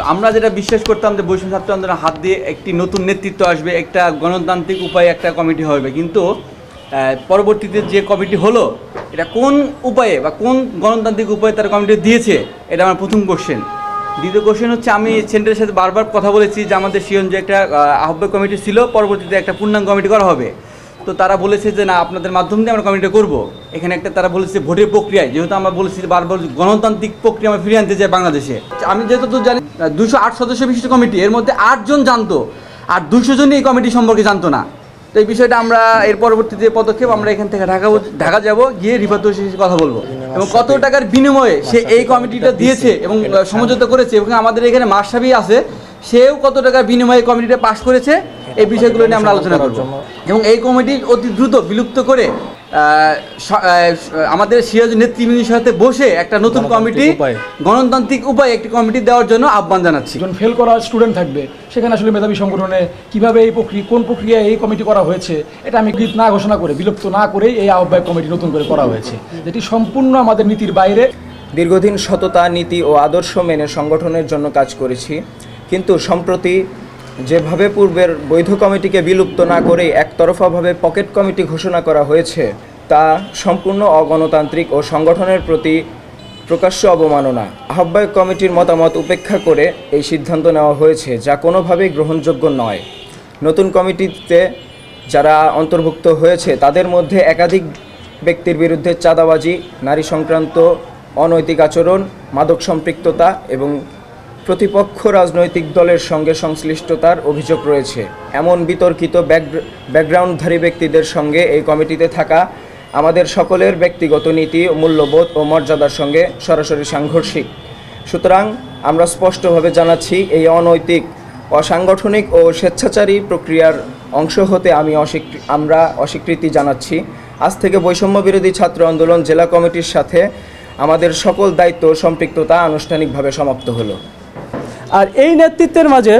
তো আমরা যেটা বিশ্বাস করতাম যে বৈষম্য ছাত্র আন্দোলনের হাত দিয়ে একটি নতুন নেতৃত্ব আসবে একটা গণতান্ত্রিক উপায়ে একটা কমিটি হবে। কিন্তু পরবর্তীতে যে কমিটি হলো এটা কোন উপায়ে বা কোন গণতান্ত্রিক উপায়ে তারা কমিটি দিয়েছে এটা আমার প্রথম কোশ্চেন দ্বিতীয় কোশ্চেন হচ্ছে আমি সেন্টারের সাথে বারবার কথা বলেছি যে আমাদের সিয়ন যে একটা আহ, আহ্বায়ক কমিটি ছিল পরবর্তীতে একটা পূর্ণাঙ্গ কমিটি করা হবে। তো তারা বলেছে যে না আপনাদের মাধ্যম দিয়ে আমরা কমিটিটা করব। এখানে একটা তারা বলেছে ভোটের প্রক্রিয়ায় যেহেতু আমরা বলেছি বারবার গণতান্ত্রিক প্রক্রিয়া আমরা ফিরিয়ে আনতে চাই বাংলাদেশে। আমি যেহেতু জানি দুশো আট সদস্য বিশিষ্ট কমিটি এর মধ্যে আটজন জানতো আর দুশো জনই এই কমিটি সম্পর্কে জানতো না। তো এই বিষয়টা আমরা এর পরবর্তীতে পদক্ষেপ আমরা এখান থেকে ঢাকা ঢাকা যাব গিয়ে রিফাত সাথে কথা বলব। এবং কত টাকার বিনিময়ে সে এই কমিটিটা দিয়েছে এবং সমঝোতা করেছে এবং আমাদের এখানে মাসাবি আছে সেও কত টাকার বিনিময়ে কমিটিটা পাশ করেছে এই বিষয়গুলো নিয়ে আমরা আলোচনা করব। এবং এই কমিটি অতি দ্রুত বিলুপ্ত করে আমাদের সিরাজ নেতৃবৃন্দের সাথে বসে একটা নতুন কমিটি গণতান্ত্রিক উপায়ে একটি কমিটি দেওয়ার জন্য আহ্বান জানাচ্ছি। একজন ফেল করা স্টুডেন্ট থাকবে সেখানে আসলে মেধাবী সংগঠনে কীভাবে এই প্রক্রিয়া কোন প্রক্রিয়ায় এই কমিটি করা হয়েছে এটা আমি গীত না ঘোষণা করে বিলুপ্ত না করেই এই আহ্বায়ক কমিটি নতুন করে করা হয়েছে। যেটি সম্পূর্ণ আমাদের নীতির বাইরে। দীর্ঘদিন সততা নীতি ও আদর্শ মেনে সংগঠনের জন্য কাজ করেছি কিন্তু সম্প্রতি যেভাবে পূর্বের বৈধ কমিটিকে বিলুপ্ত না করে একতরফাভাবে পকেট কমিটি ঘোষণা করা হয়েছে, তা সম্পূর্ণ অগণতান্ত্রিক ও সংগঠনের প্রতি প্রকাশ্য অবমাননা। আহ্বায়ক কমিটির মতামত উপেক্ষা করে এই সিদ্ধান্ত নেওয়া হয়েছে, যা কোনোভাবেই গ্রহণযোগ্য নয়। নতুন কমিটিতে যারা অন্তর্ভুক্ত হয়েছে, তাদের মধ্যে একাধিক ব্যক্তির বিরুদ্ধে চাঁদাবাজি, নারী সংক্রান্ত, অনৈতিক আচরণ, মাদক সম্পৃক্ততা এবং প্রতিপক্ষ রাজনৈতিক দলের সঙ্গে সংশ্লিষ্টতার অভিযোগ রয়েছে। এমন বিতর্কিত ব্যাকগ্রা- ব্যাকগ্রাউন্ডধারী ব্যক্তিদের সঙ্গে এই কমিটিতে থাকা আমাদের সকলের ব্যক্তিগত নীতি, মূল্যবোধ ও মর্যাদার সঙ্গে সরাসরি সাংঘর্ষিক। সুতরাং আমরা স্পষ্টভাবে জানাচ্ছি, এই অনৈতিক, অসাংগঠনিক ও স্বেচ্ছাচারী প্রক্রিয়ার অংশ হতে আমি আমরা অস্বীকৃতি জানাচ্ছি। আজ থেকে বৈষম্য বিরোধী ছাত্র আন্দোলন জেলা কমিটির সাথে আমাদের সকল দায়িত্ব সম্পৃক্ততা আনুষ্ঠানিকভাবে সমাপ্ত হলো। আর এই নেতৃত্বের মাঝে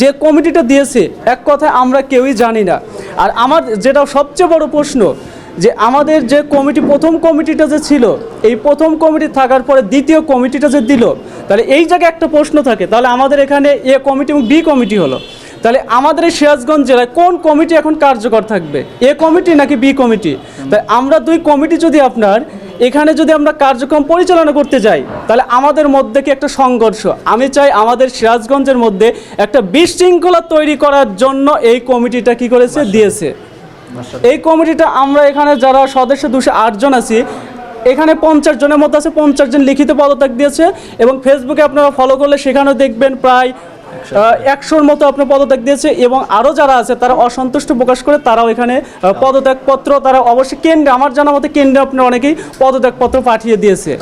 যে কমিটিটা দিয়েছে, এক কথায় আমরা কেউই জানি না। আর আমার যেটা সবচেয়ে বড় প্রশ্ন, যে আমাদের যে কমিটি, প্রথম কমিটিটা যে ছিল, এই প্রথম কমিটি থাকার পরে দ্বিতীয় কমিটিটা যে দিল, তাহলে এই জায়গায় একটা প্রশ্ন থাকে, তাহলে আমাদের এখানে এ কমিটি এবং বি কমিটি হলো। তাহলে আমাদের এই সিরাজগঞ্জ জেলায় কোন কমিটি এখন কার্যকর থাকবে? এ কমিটি নাকি বি কমিটি? তাই আমরা দুই কমিটি যদি আপনার এখানে যদি আমরা কার্যক্রম পরিচালনা করতে যাই তাহলে আমাদের মধ্যে কি একটা সংঘর্ষ? আমি চাই আমাদের সিরাজগঞ্জের মধ্যে একটা বিশৃঙ্খলা তৈরি করার জন্য এই কমিটিটা কি করেছে? দিয়েছে। এই কমিটিটা আমরা এখানে যারা সদস্য দুশো আটজন আছি এখানে পঞ্চাশ জনের মতো আছে পঞ্চাশ জন লিখিত পদত্যাগ দিয়েছে এবং ফেসবুকে আপনারা ফলো করলে সেখানেও দেখবেন প্রায় একশোর মতো আপনার পদত্যাগ দিয়েছে এবং আরও যারা আছে তারা অসন্তুষ্ট প্রকাশ করে তারাও এখানে পদত্যাগপত্র তারা অবশ্যই কেন্দ্রে, আমার জানা মতে কেন্দ্রে আপনার অনেকেই পদত্যাগপত্র পাঠিয়ে দিয়েছে।